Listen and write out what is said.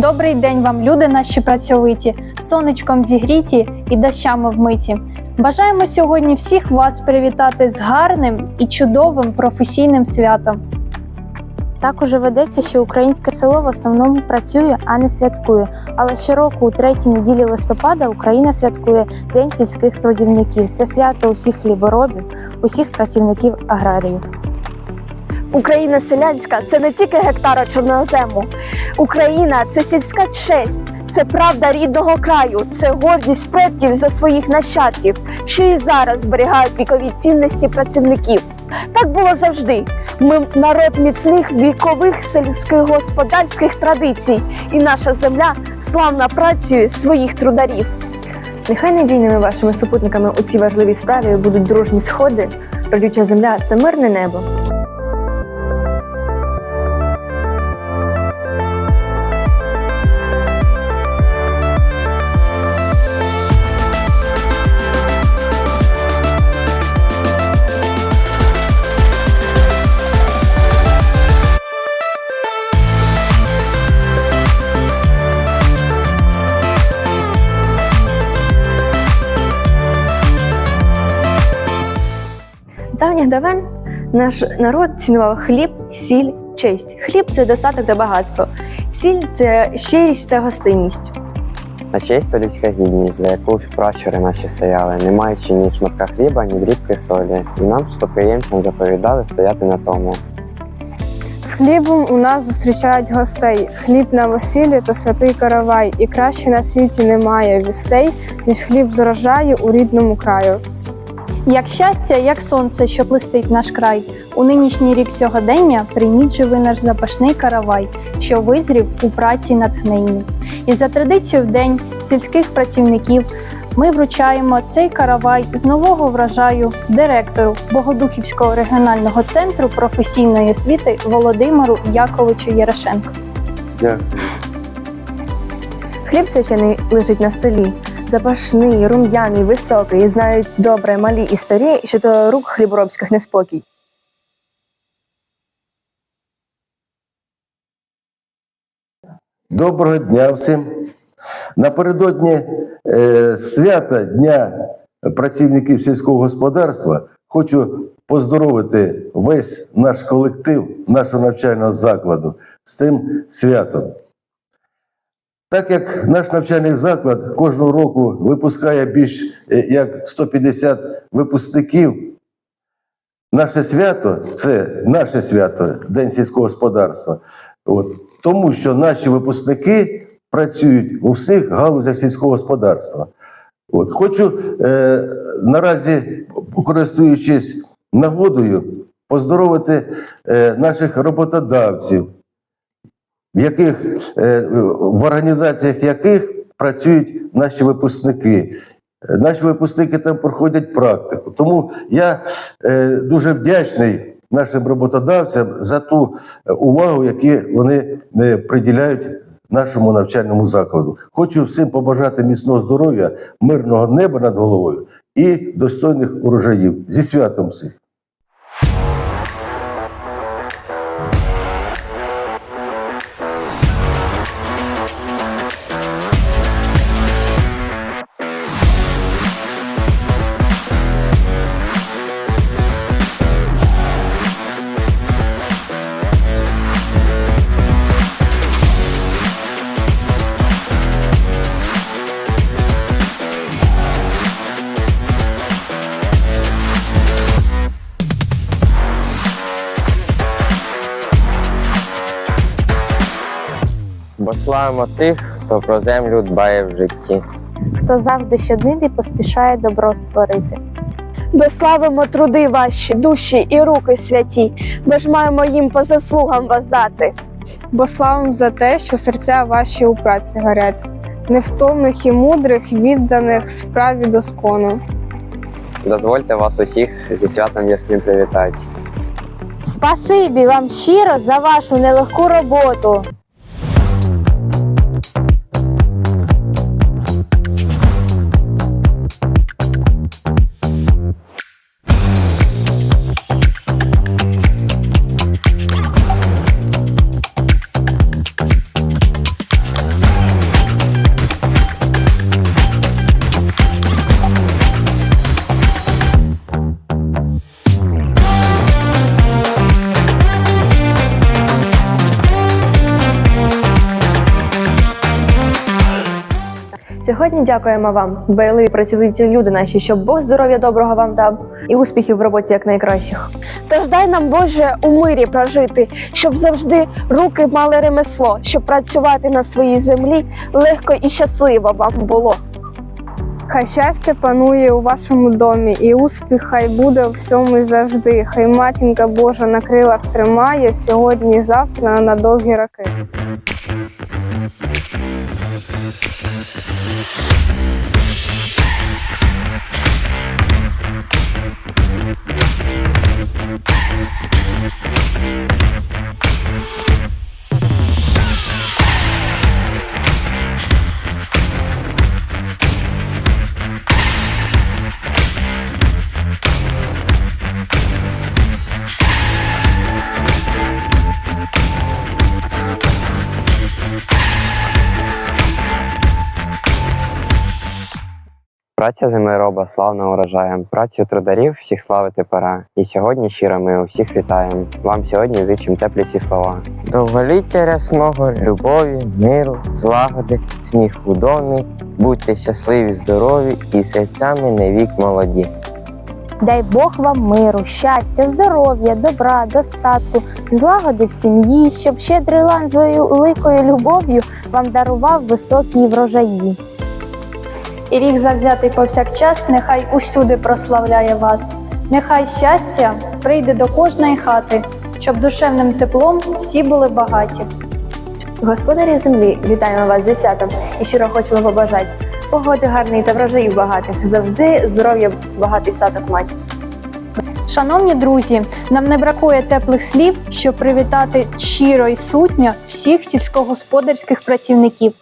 Добрий день вам, люди наші працьовиті, сонечком зігріті і дощами вмиті. Бажаємо сьогодні всіх вас привітати з гарним і чудовим професійним святом. Так уже ведеться, що українське село в основному працює, а не святкує. Але щороку, у третій неділі листопада, Україна святкує День сільських трудівників. Це свято усіх хліборобів, усіх працівників аграріїв. Україна селянська це не тільки гектара чорнозему. Україна це сільська честь, це правда рідного краю, це гордість предків за своїх нащадків, що і зараз зберігають вікові цінності працівників. Так було завжди. Ми народ міцних вікових сільських господарських традицій, і наша земля славна працею своїх трударів. Нехай надійними вашими супутниками у цій важливій справі будуть дружні сходи, родюча земля та мирне небо. Давніх давен наш народ цінував хліб, сіль, честь. Хліб це достаток та багатство. Сіль це щирість та гостинність. На честь це людська гідність, за яку пращури наші стояли, не маючи ні шматка хліба, ні дрібки солі. І нам, спадкоємцям, заповідали стояти на тому. З хлібом у нас зустрічають гостей. Хліб на весіллі то святий каравай, і краще на світі немає вістей, ніж хліб з урожаю у рідному краю. Як щастя, як сонце, що блистить наш край. У нинішній рік сьогодення прийміть же ви наш запашний каравай, що визрів у праці натхненні. І за традицією в день сільських працівників ми вручаємо цей каравай з нового врожаю директору Богодухівського регіонального центру професійної освіти Володимиру Яковичу Ярошенко. Хліб свячений лежить на столі. Запашний, рум'яний, високий, знають добре малі і старі, що то рук хліборобських неспокій. Доброго дня всім. Напередодні е, свята Дня працівників сільського господарства хочу поздоровити весь наш колектив нашого навчального закладу з цим святом. Так як наш навчальний заклад кожного року випускає більш е, як 150 випускників, наше свято це наше свято, День сільського господарства. От. Тому що наші випускники працюють у всіх галузях сільського господарства. От. Хочу е, наразі, користуючись нагодою, поздоровити е, наших роботодавців, в, яких, е, в організаціях яких працюють наші випускники. Наші випускники там проходять практику. Тому я е, дуже вдячний нашим роботодавцям за ту е, увагу, яку вони приділяють нашому навчальному закладу. Хочу всім побажати міцного здоров'я, мирного неба над головою і достойних урожаїв. Зі святом всіх! Бо славимо тих, хто про землю дбає в житті. Хто завжди щоднини поспішає добро створити. Ми славимо труди ваші, душі і руки святі. Ми ж маємо їм по заслугам воздати. Бо славим за те, що серця ваші у праці горять, невтомних і мудрих, відданих справі доскону. Дозвольте вас усіх зі святом ясним привітати. Спасибі вам щиро за вашу нелегку роботу. Сьогодні дякуємо вам, дбайливі працьовиті люди наші, щоб Бог здоров'я доброго вам дав і успіхів в роботі як найкращих. Тож дай нам Боже у мирі прожити, щоб завжди руки мали ремесло, щоб працювати на своїй землі легко і щасливо вам було. Хай щастя панує у вашому домі, і успіх хай буде всьому завжди. Хай матінка Божа на крилах тримає сьогодні завтра на довгі роки. Праця землероба славна урожаєм. Працю трударів всіх славити пора. І сьогодні щиро ми усіх вітаємо. Вам сьогодні зичим теплі ці слова. Довголіття рясного, любові, миру, злагоди, сміх у домі, будьте щасливі, здорові і серцями не вік молоді. Дай Бог вам миру, щастя, здоров'я, добра, достатку, злагоди в сім'ї, щоб щедрий лан своєю великою любов'ю вам дарував високі врожаї. І рік завзятий повсякчас, нехай усюди прославляє вас. Нехай щастя прийде до кожної хати, щоб душевним теплом всі були багаті. Господарі землі, вітаємо вас зі святом і щиро хочемо побажати. Погоди гарної та врожаїв багатих, завжди здоров'я, багатий статок мать. Шановні друзі, нам не бракує теплих слів, щоб привітати щиро і сутньо всіх сільськогосподарських працівників.